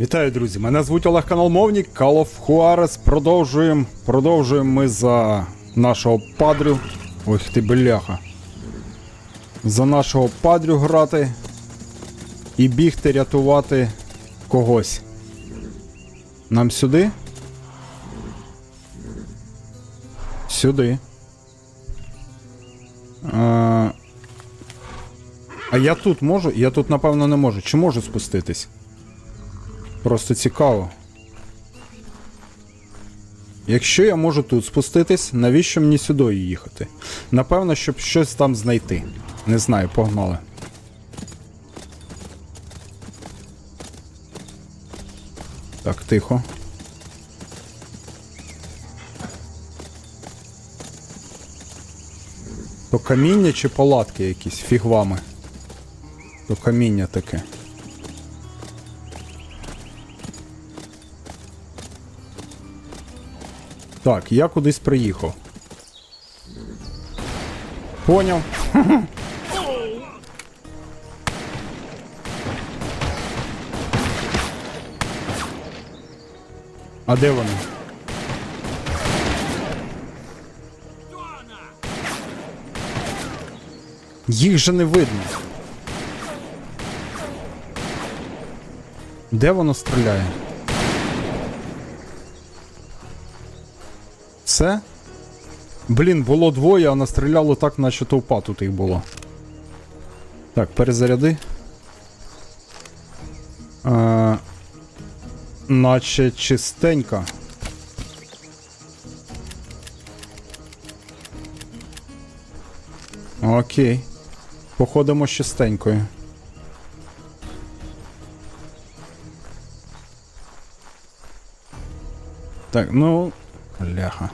Вітаю, друзі! Мене звуть Олег Каналмовник, Call of Juarez. Продовжуємо. Продовжуємо ми за нашого падрю. Ой ти бляха. За нашого падрю грати. І бігти рятувати когось. Нам сюди? Сюди. А, а я тут можу? Я тут, напевно, не можу. Чи можу спуститись? Просто цікаво. Якщо я можу тут спуститись, навіщо мені сюди їхати? Напевно, щоб щось там знайти. Не знаю, погнали. Так, тихо. То каміння чи палатки якісь фігвами? То каміння таке. Так, я кудись приїхав. Поняв. А де вони? Їх же не видно. Де воно стріляє? Це? Блін, було двоє, а настріляло так, наче товпа тут їх було. Так, перезаряди. Е, наче чистенька. Окей. Походимо з чистенькою. Так, ну. Ляха.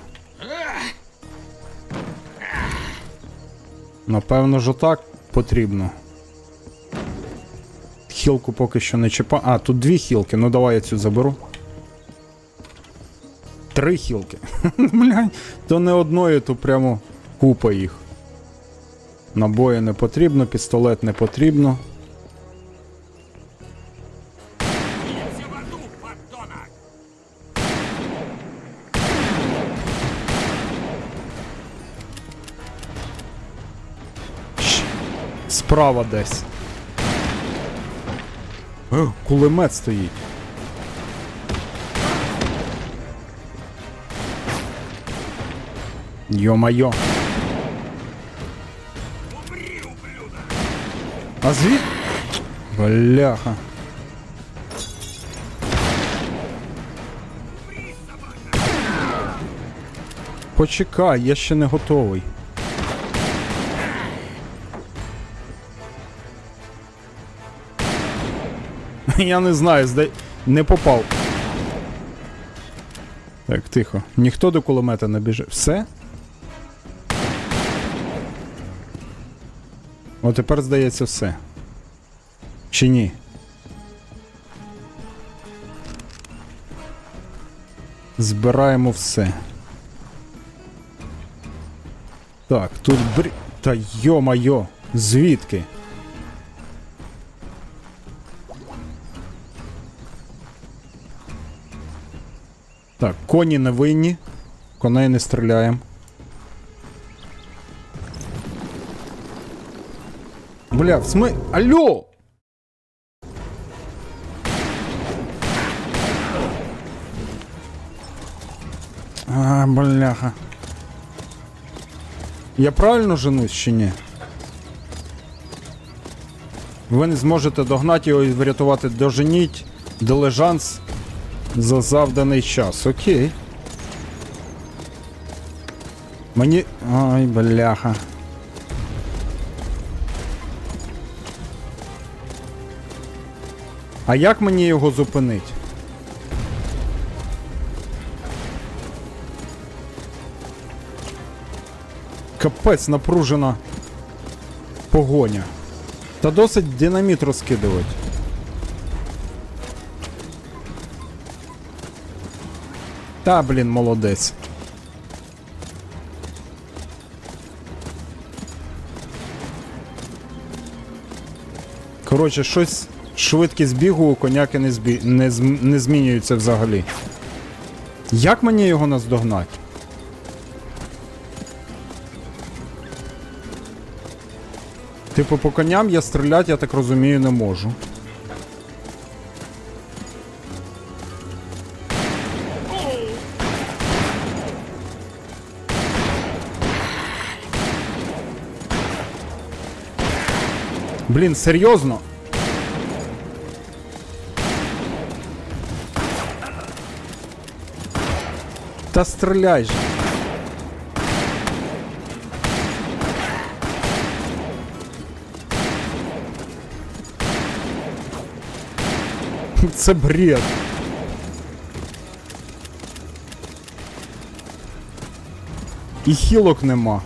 Напевно ж отак потрібно. Хілку поки що не чіпа. А, тут дві хілки, ну давай я цю заберу. Три хілки. Блядь, то не одної, то прямо купа їх. Набої не потрібно, пістолет не потрібно. Справа десь. Е, кулемет стоїть. Йо-майо. А звід... Бляха. Почекай, я ще не готовий. Я не знаю, здай... не попав. Так, тихо. Ніхто до кулемета не біже. Все? О, тепер здається все. Чи ні? Збираємо все. Так, тут брі... Та йо-майо, звідки? Коні не винні. Коней не стріляємо. Бля, в смы... Алло! А, бляха. Я правильно женусь чи ні? Ви не зможете догнати його і врятувати. Доженіть дилижанс за завданий час. Окей. Мені. Ой, бляха. А як мені його зупинити? Капець напружена погоня. Та досить динаміт розкидувати. Та, блін, молодець. Коротше, щось Швидкість бігу у коняки не, збі... не, зм... не змінюється взагалі. Як мені його наздогнати? Типу, по коням я стріляти, я так розумію, не можу. Блін, серйозно? Та стріляй же. Це бред. І хілок нема.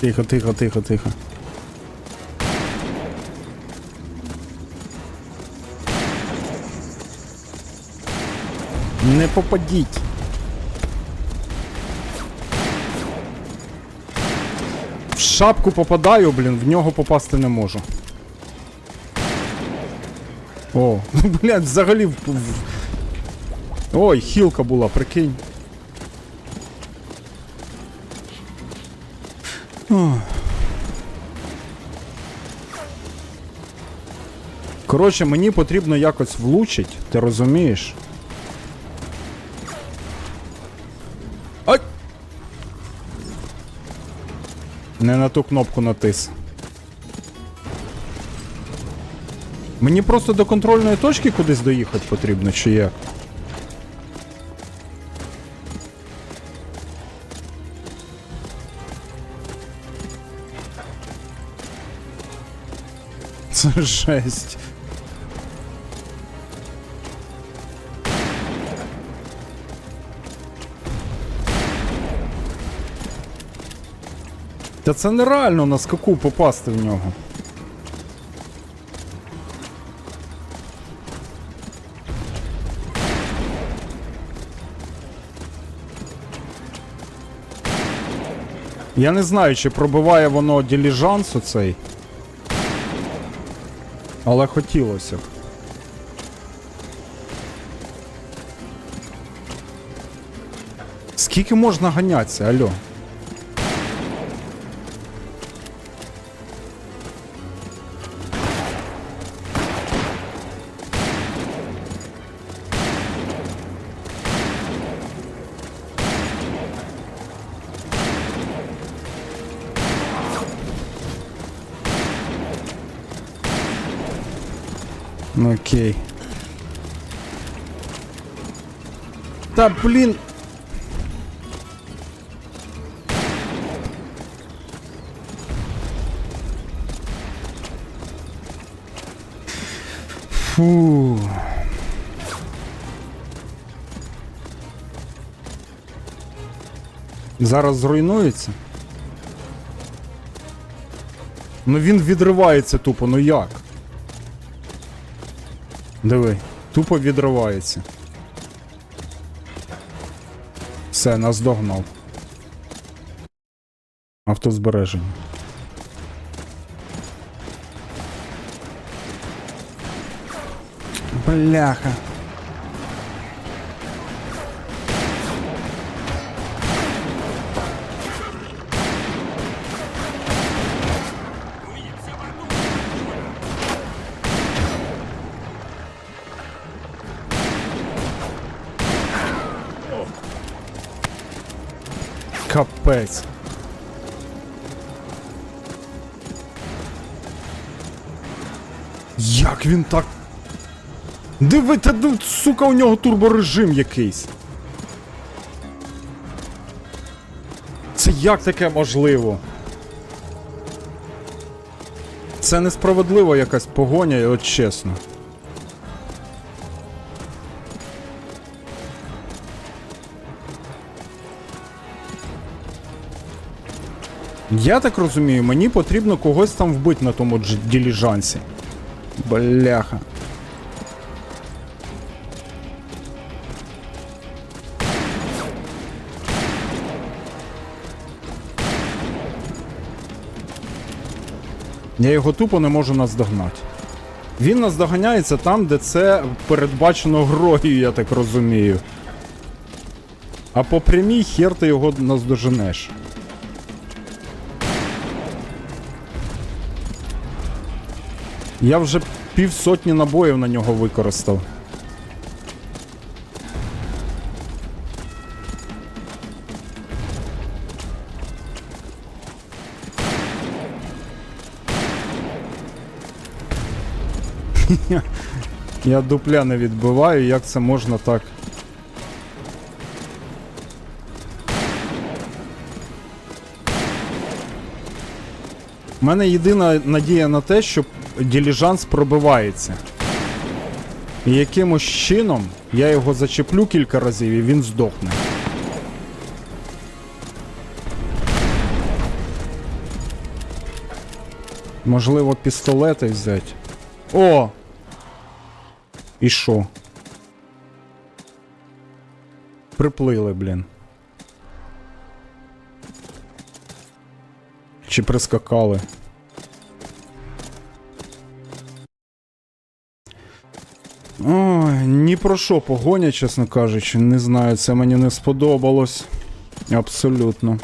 Тихо, тихо, тихо, тихо. Не попадіть. В шапку попадаю, блін, в нього попасти не можу. О, блядь, взагалі в... Ой, хілка була, прикинь. Коротше, мені потрібно якось влучить, ти розумієш? Ай! Не на ту кнопку натис. Мені просто до контрольної точки кудись доїхати потрібно, чи як? Це жесть. Та це нереально на скаку попасти в нього. Я не знаю, чи пробиває воно діліжанс оцей. Але хотілося б. Скільки можна ганятися, алло? Окей. Та блін. Фу. Зараз зруйнується. Ну він відривається тупо, ну як? Диви, тупо відривається. Все, нас догнав. Автозбереження. Бляха. Капець. Як він так. Диви, та ну, сука, у нього турборежим якийсь. Це як таке можливо? Це несправедлива якась погоня, от чесно. Я так розумію, мені потрібно когось там вбити на тому діліжансі. Бляха. Я його тупо не можу наздогнати. Він наздоганяється там, де це передбачено грою, я так розумію. А по прямій хер ти його наздоженеш. Я вже півсотні набоїв на нього використав. Я дупля не відбиваю, як це можна так. У мене єдина надія на те, що діліжанс пробивається. І якимось чином я його зачеплю кілька разів і він здохне. Можливо, пістолети взяти. О! І що? Приплили, блін. Чи прискакали? Ой, ні про що погоня, чесно кажучи, не знаю, це мені не сподобалось. Абсолютно.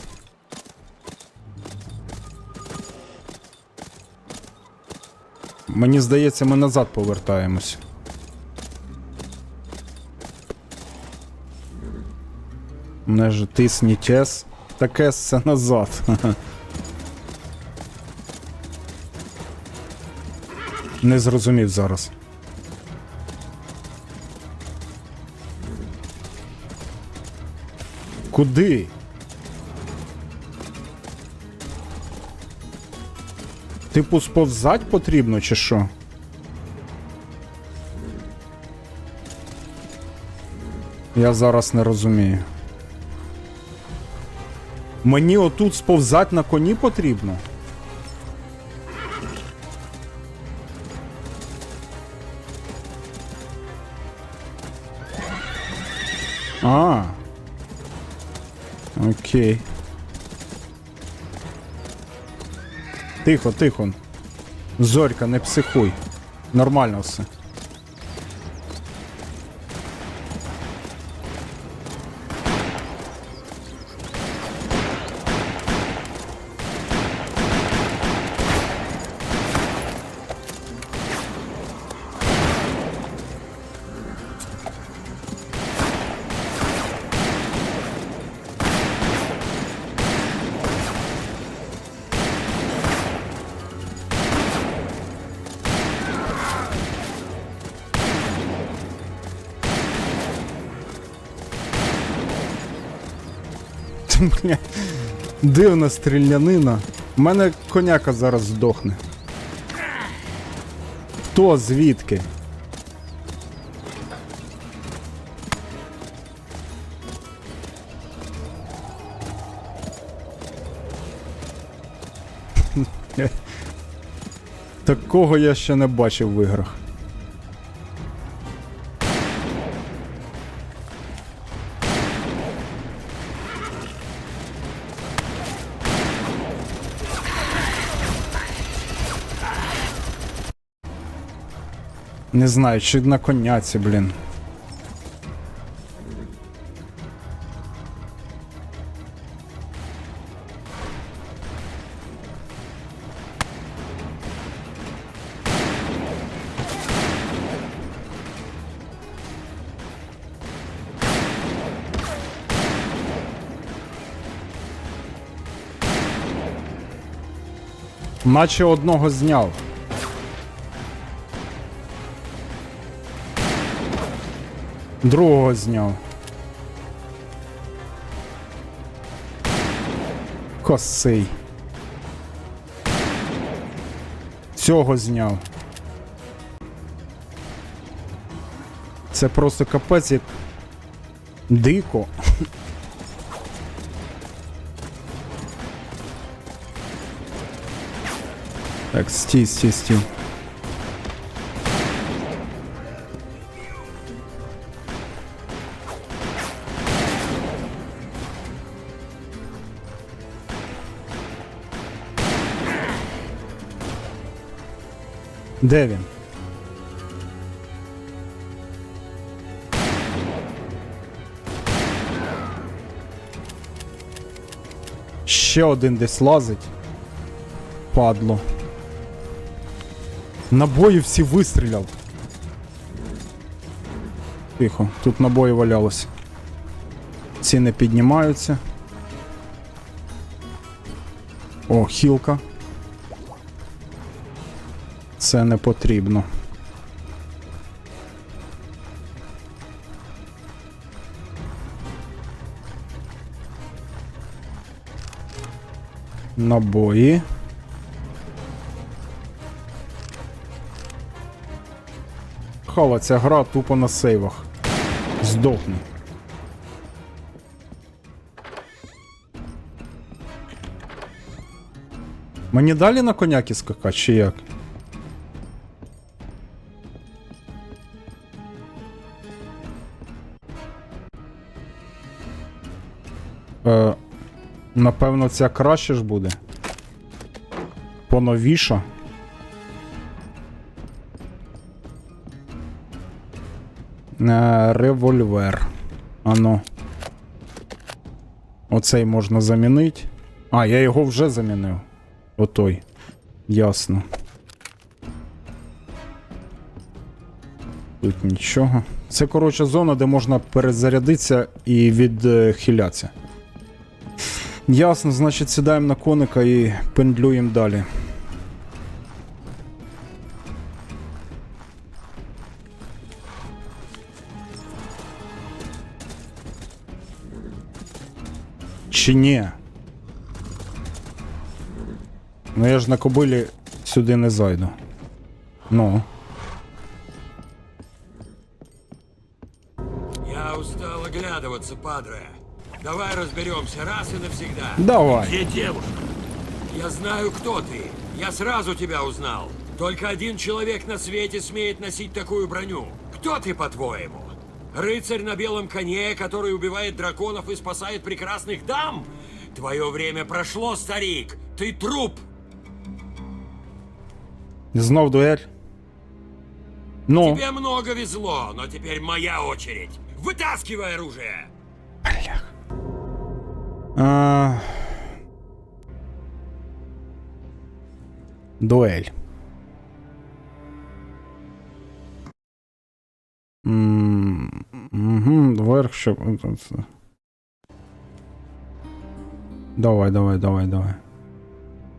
Мені здається, ми назад повертаємось. Не ж тисніть S. Так S це назад. Не зрозумів зараз. Куди? Типу, сповзать потрібно, чи що? Я зараз не розумію. Мені отут сповзать на коні потрібно? Окей. Тихо, тихо. Зорька, не психуй. Нормально все. Дивна стрілянина. У мене коняка зараз здохне. Хто звідки? Такого я ще не бачив в іграх. Не знаю, чи на коняці, блін. Наче одного зняв. Другого зняв. Косий. Цього зняв. Це просто капець як дико. Так, стій, стій, стій. Де він? Ще один десь лазить. Падло. Набої всі вистріляв. Тихо, тут набої валялося. Не піднімаються. О, хілка. Це не потрібно. Набої. Хава, ця гра тупо на сейвах. Здохни. Мені далі на коняки скакати, чи як? Напевно, ця краще ж буде. Поновіша. Е, револьвер. Ано. Оцей можна замінити. А, я його вже замінив. Отой. Ясно. Тут нічого. Це, коротше, зона, де можна перезарядитися і відхилятися. Ясно, значить, сідаємо на коника і пендлюємо далі. Чи ні? Ну я ж на кобилі сюди не зайду. Ну. Я устал оглядываться, падре. Давай разберемся раз и навсегда. Давай. Где девушка? Я знаю, кто ты. Я сразу тебя узнал. Только один человек на свете смеет носить такую броню. Кто ты, по-твоему? Рыцарь на белом коне, который убивает драконов и спасает прекрасных дам? Твое время прошло, старик. Ты труп. Знов дуель. Ну. Тебе много везло, но теперь моя очередь. Вытаскивай оружие. А... Дуель. М, Угу, вверх, щоб. Давай, давай, давай, давай.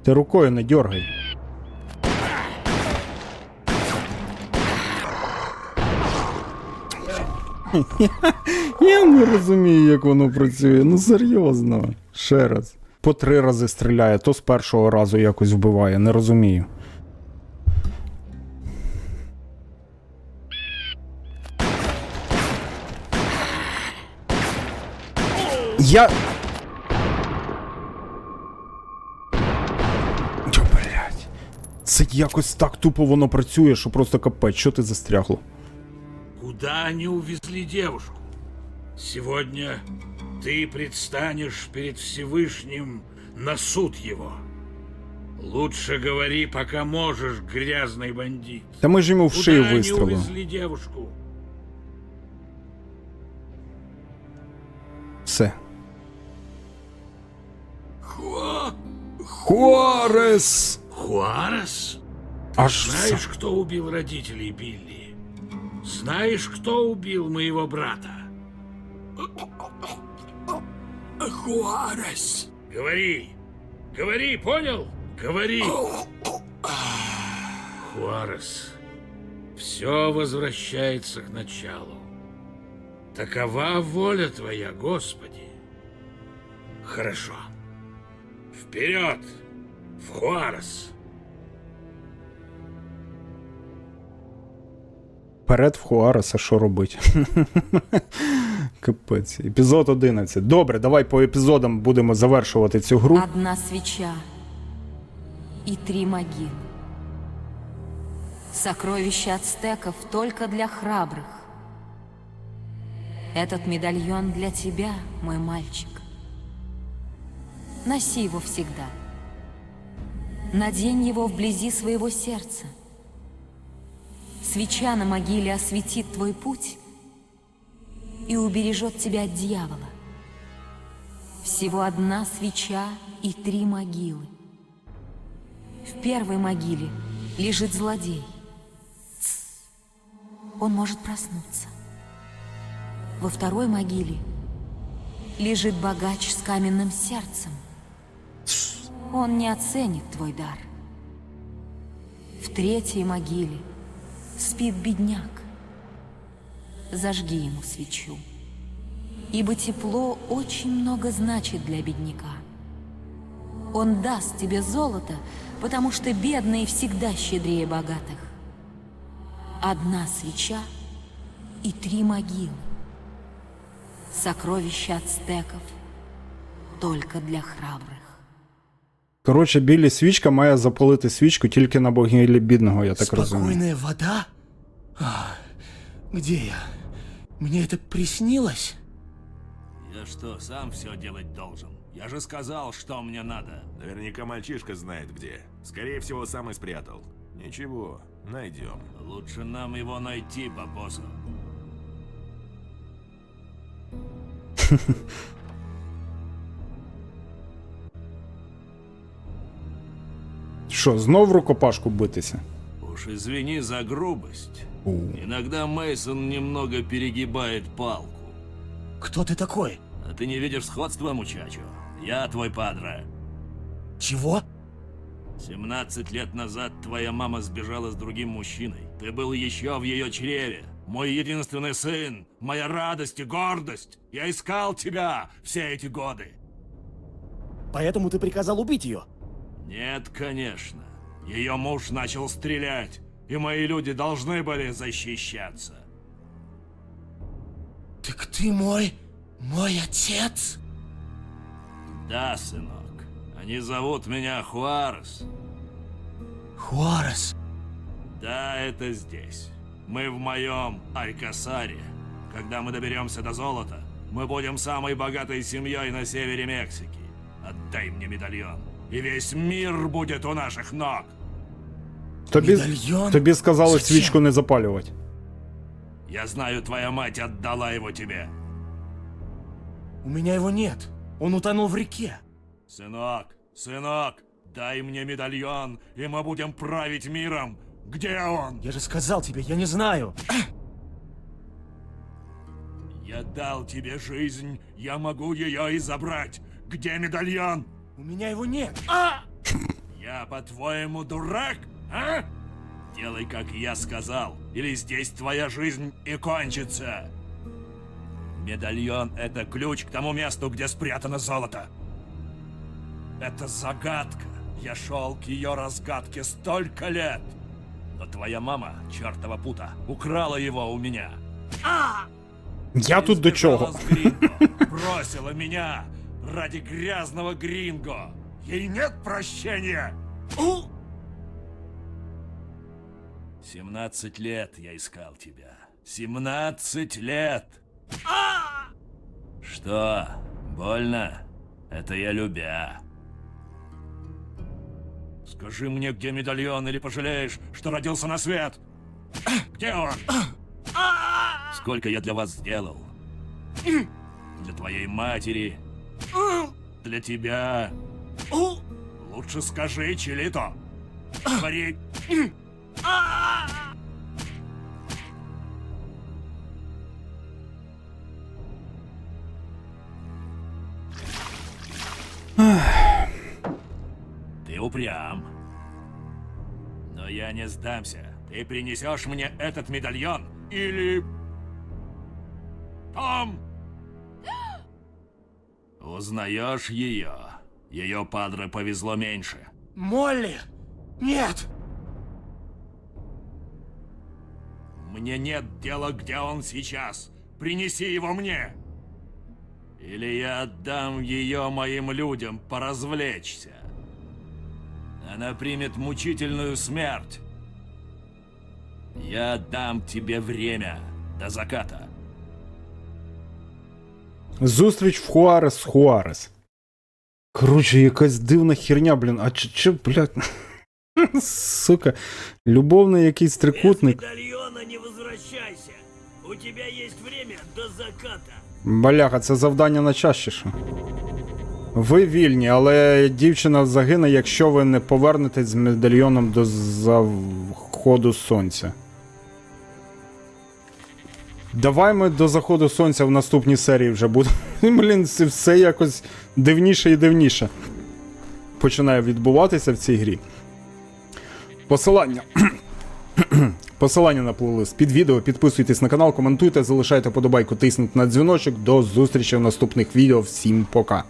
Ти рукою не Я не розумію, як воно працює. Ну серйозно. Ще раз. По три рази стріляє, то з першого разу якось вбиває, не розумію. Я. Це якось так тупо воно працює, що просто капець, що ти застрягло? Куда они увезли девушку? Сегодня ты предстанешь перед Всевышним на суд его. Лучше говори, пока можешь, грязный бандит. Та ми ж йому в Куда они вистрілили. увезли девушку? Все. Хо... Хуарес! Хуарес? Аж Знаешь, кто убил родителей Билли? Знаешь, кто убил моего брата? Хуарес. Говори! Говори, понял? Говори! Хуарес, все возвращается к началу. Такова воля твоя, Господи. Хорошо. Вперед! В Хуарес! Перед в Хуареса що робить? Капець. Епізод 11. Добре, давай по епізодам будемо завершувати цю гру. Одна свеча и три могилы. Сокровища ацтеков только для храбрых. Этот медальон для тебя, мой мальчик. Носи его всегда. Надень его вблизи своего сердца. Свеча на могиле осветит твой путь и убережет тебя от дьявола. Всего одна свеча и три могилы. В первой могиле лежит злодей. Тс. Он может проснуться. Во второй могиле лежит богач с каменным сердцем. Он не оценит твой дар. В третьей могиле спит бедняк. Зажги ему свечу, ибо тепло очень много значит для бедняка. Он даст тебе золото, потому что бедные всегда щедрее богатых. Одна свеча и три могилы. Сокровища ацтеков только для храбрих. Коротше, білі свічка має запалити свічку тільки на богілі бідного, я так розумію. Спокойная вода? А, где я? Мне это приснилось? Я что, сам все делать должен? Я же сказал, что мне надо. Наверняка мальчишка знает где. Скорее всего, сам и спрятал. Ничего, найдем. Лучше нам его найти, бабоса. Що, знов в рукопашку битися? Уж извини за грубость. У. Иногда Мейсон немного перегибает палку. Кто ты такой? А ты не видишь сходства, мучачо? Я твой падре. Чего? 17 лет назад твоя мама сбежала с другим мужчиной. Ты был еще в ее чреве. Мой единственный сын, моя радость и гордость. Я искал тебя все эти годы. Поэтому ты приказал убить ее? Нет, конечно. Ее муж начал стрелять, и мои люди должны были защищаться. Так ты мой... мой отец? Да, сынок. Они зовут меня Хуарес. Хуарес. Да, это здесь. Мы в моем Алькасаре. Когда мы доберемся до золота, мы будем самой богатой семьей на севере Мексики. Отдай мне медальон, и весь мир будет у наших ног. Тобі, Медальйон? тобі сказали Зачем? свічку не запалювати. Я знаю, твоя мать отдала его тебе. У меня его нет. Он утонул в реке. Сынок, сынок, дай мне медальон, и мы будем править миром. Где он? Я же сказал тебе, я не знаю. Я дал тебе жизнь, я могу ее и забрать. Где медальон? У меня его нет. Я, по-твоему, дурак, а? Делай, как я сказал, или здесь твоя жизнь и кончится. Медальон — это ключ к тому месту, где спрятано золото. Это загадка. Я шел к ее разгадке столько лет. Но твоя мама, чертова пута, украла его у меня. Я тут до Гринго, бросила меня ради грязного Гринго. Ей нет прощения. 17 лет я искал тебя. 17 лет. Что, больно? Это я любя. Скажи мне, где медальон, или пожалеешь, что родился на свет? Где он? Сколько я для вас сделал? Для твоей матери. Для тебя. Лучше скажи, Чилито. Говори. Ты упрям. Но я не сдамся. Ты принесешь мне этот медальон или... Том! Узнаешь ее? Ее падре повезло меньше. Молли! Нет! Мне нет дела, где он сейчас. Принеси его мне. Или я отдам ее моим людям поразвлечься. Она примет мучительную смерть. Я дам тебе время до заката. Зустріч в Хуарес Хуарес. Коротше, якась дивна херня, блін. А чи, чи блядь. Сука, любовний якийсь трикутник. не возвращайся. У тебя есть время до заката. Баляха, це завдання на чащіше. Ви вільні, але дівчина загине, якщо ви не повернетесь з медальйоном до заходу сонця. Давай ми до заходу сонця в наступній серії вже будемо. Блін, все якось дивніше і дивніше. Починає відбуватися в цій грі. Посилання. Посилання на плейлист під відео. Підписуйтесь на канал, коментуйте, залишайте подобайку, тисніть на дзвіночок. До зустрічі в наступних відео. Всім пока.